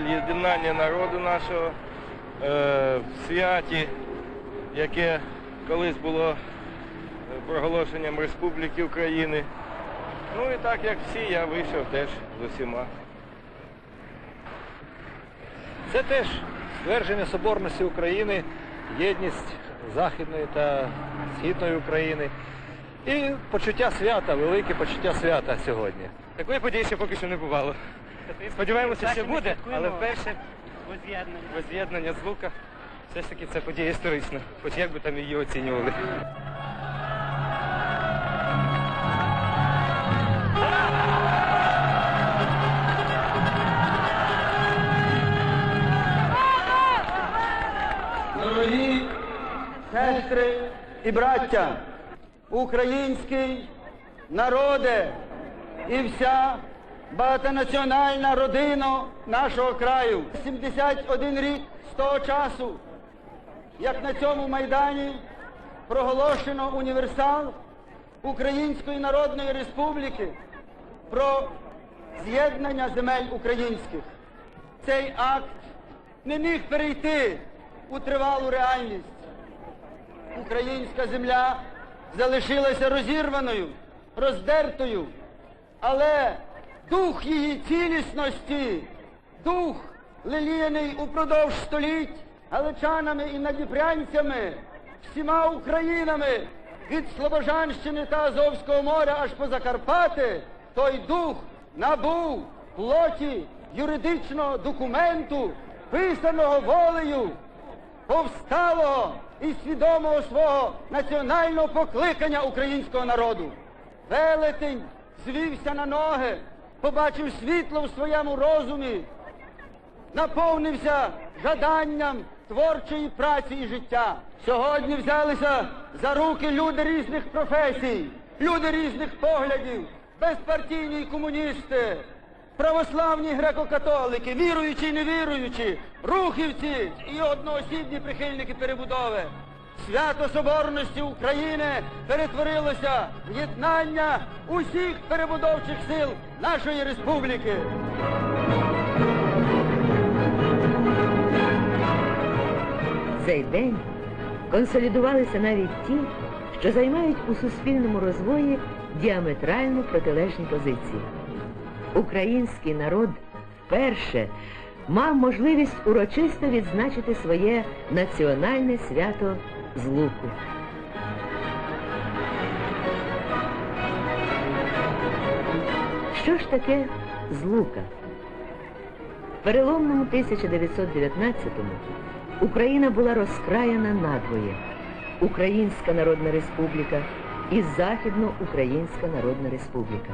магістраль єднання народу нашого е, в святі, яке колись було е, проголошенням Республіки України. Ну і так як всі, я вийшов теж з усіма. Це теж ствердження соборності України, єдність Західної та Східної України і почуття свята, велике почуття свята сьогодні. Такої події ще поки що не бувало. Сподіваємося, що буде, але вперше Воз'єднання. воз'єднання з Лука. Все ж таки це подія історична, хоч як би там її оцінювали. Дорогі сестри і браття, український народе і вся багатонаціональна родина нашого краю. 71 рік з того часу, як на цьому майдані проголошено універсал Української Народної Республіки про з'єднання земель українських. Цей акт не міг перейти у тривалу реальність. Українська земля залишилася розірваною, роздертою, але дух її цілісності, дух, леліяний упродовж століть галичанами і надіпрянцями, всіма Українами від Слобожанщини та Азовського моря аж по Закарпати, той дух набув плоті юридичного документу, писаного волею повсталого і свідомого свого національного покликання українського народу. Велетень звівся на ноги, побачив світло в своєму розумі, наповнився жаданням творчої праці і життя. Сьогодні взялися за руки люди різних професій, люди різних поглядів, безпартійні комуністи, православні греко-католики, віруючі і невіруючі, рухівці і одноосібні прихильники перебудови. Свято Соборності України перетворилося в єднання усіх перебудовчих сил нашої республіки. цей день консолідувалися навіть ті, що займають у суспільному розвої діаметрально протилежні позиції. Український народ вперше мав можливість урочисто відзначити своє національне свято Злуку. Що ж таке Злука? В переломному 1919-му Україна була розкраяна надвоє. Українська Народна Республіка і Західноукраїнська Народна Республіка.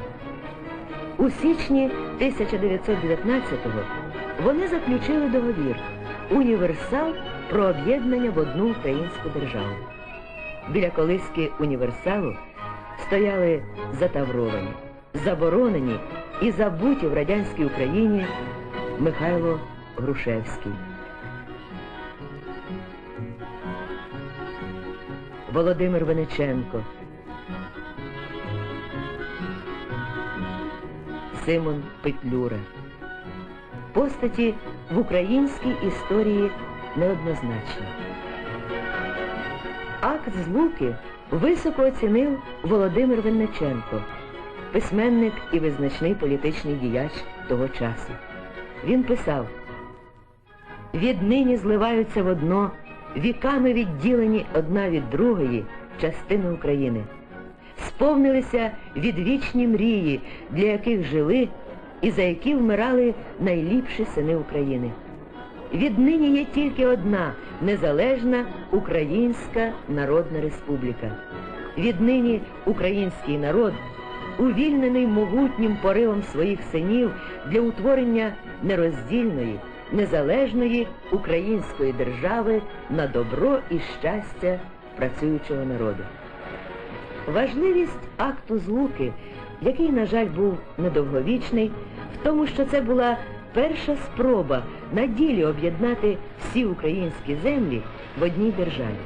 У січні 1919-го вони заключили договір Універсал про об'єднання в одну українську державу. Біля колиски універсалу стояли затавровані, заборонені і забуті в радянській Україні Михайло Грушевський. Володимир Вениченко, Симон Петлюра. Постаті в українській історії неоднозначні. Акт злуки високо оцінив Володимир Винниченко, письменник і визначний політичний діяч того часу. Він писав Віднині зливаються в одно віками відділені одна від другої частини України. Сповнилися відвічні мрії, для яких жили і за які вмирали найліпші сини України. Віднині є тільки одна незалежна Українська Народна Республіка. Віднині український народ, увільнений могутнім поривом своїх синів для утворення нероздільної, незалежної української держави на добро і щастя працюючого народу. Важливість акту злуки, який, на жаль, був недовговічний, в тому, що це була перша спроба на ділі об'єднати всі українські землі в одній державі.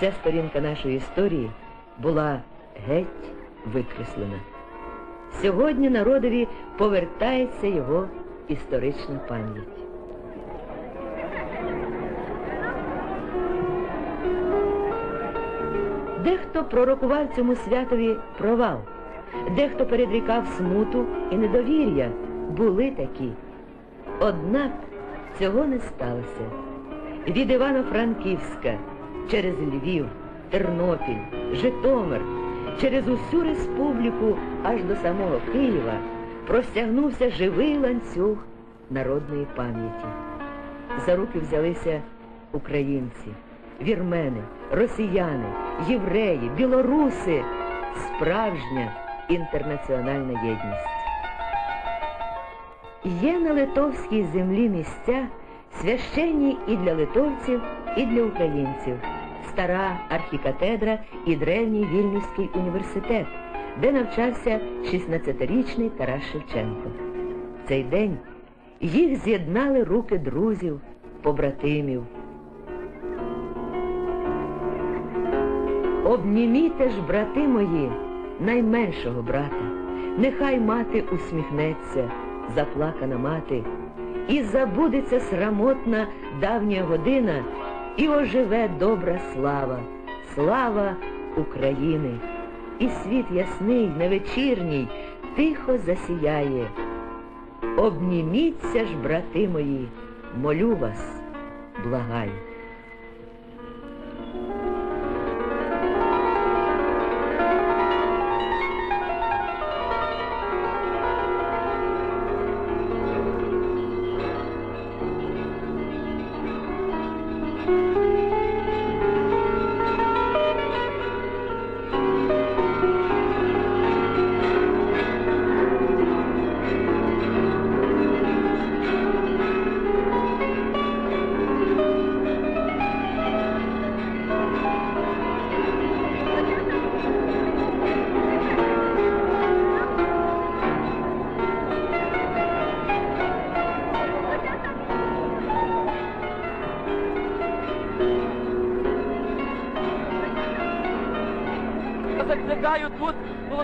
Ця сторінка нашої історії була геть викреслена. Сьогодні народові повертається його історична пам'ять. Дехто пророкував цьому святові провал, дехто передрікав смуту і недовір'я. Були такі. Однак цього не сталося. Від Івано-Франківська через Львів, Тернопіль, Житомир, через усю республіку аж до самого Києва простягнувся живий ланцюг народної пам'яті. За руки взялися українці, вірмени, росіяни, євреї, білоруси, справжня інтернаціональна єдність. Є на литовській землі місця священні і для литовців, і для українців, стара архікатедра і древній Вільнюський університет, де навчався 16-річний Тарас Шевченко. В цей день їх з'єднали руки друзів, побратимів. Обніміте ж, брати мої, найменшого брата, нехай мати усміхнеться, заплакана мати, і забудеться срамотна давня година, і оживе добра слава, слава України. І світ ясний, невечірній, тихо засіяє. Обніміться ж, брати мої, молю вас, благаю. Я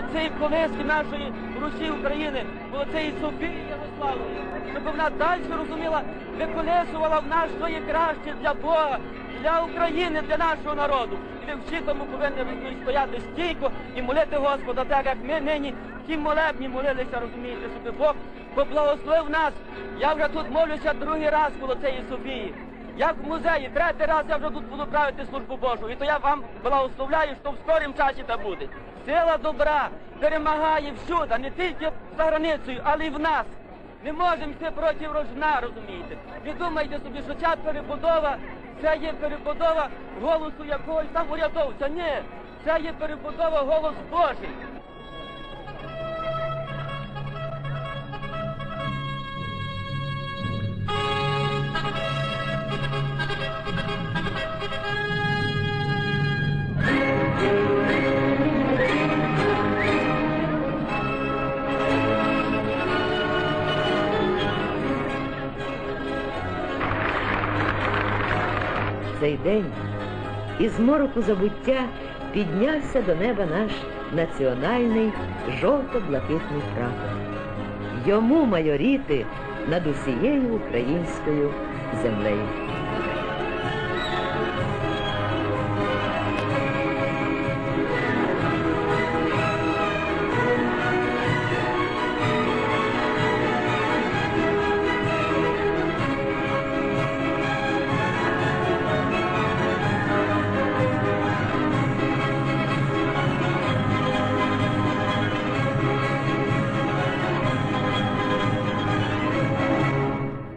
молодцей колески нашої Русі України, молодцей Софії Ярославної, щоб вона далі розуміла, виколесувала в нас, що є краще для Бога, для України, для нашого народу. І ви всі тому повинні стояти стійко і молити Господа, так як ми нині ті молебні молилися, розумієте, щоб Бог поблагословив нас. Я вже тут молюся другий раз коло цієї Софії. Як в музеї, третій раз я вже тут буду правити службу Божу. І то я вам благословляю, що в скорім часі це буде. Сила добра перемагає всюди, не тільки за границею, але й в нас. Не можемо йти проти рожна, розумієте. Не думайте собі, що ця перебудова, це є перебудова голосу якогось там урядовця. Ні, це є перебудова голос Божий. Цей день із мороку забуття піднявся до неба наш національний жовто-блакитний прапор. Йому майоріти над усією українською землею.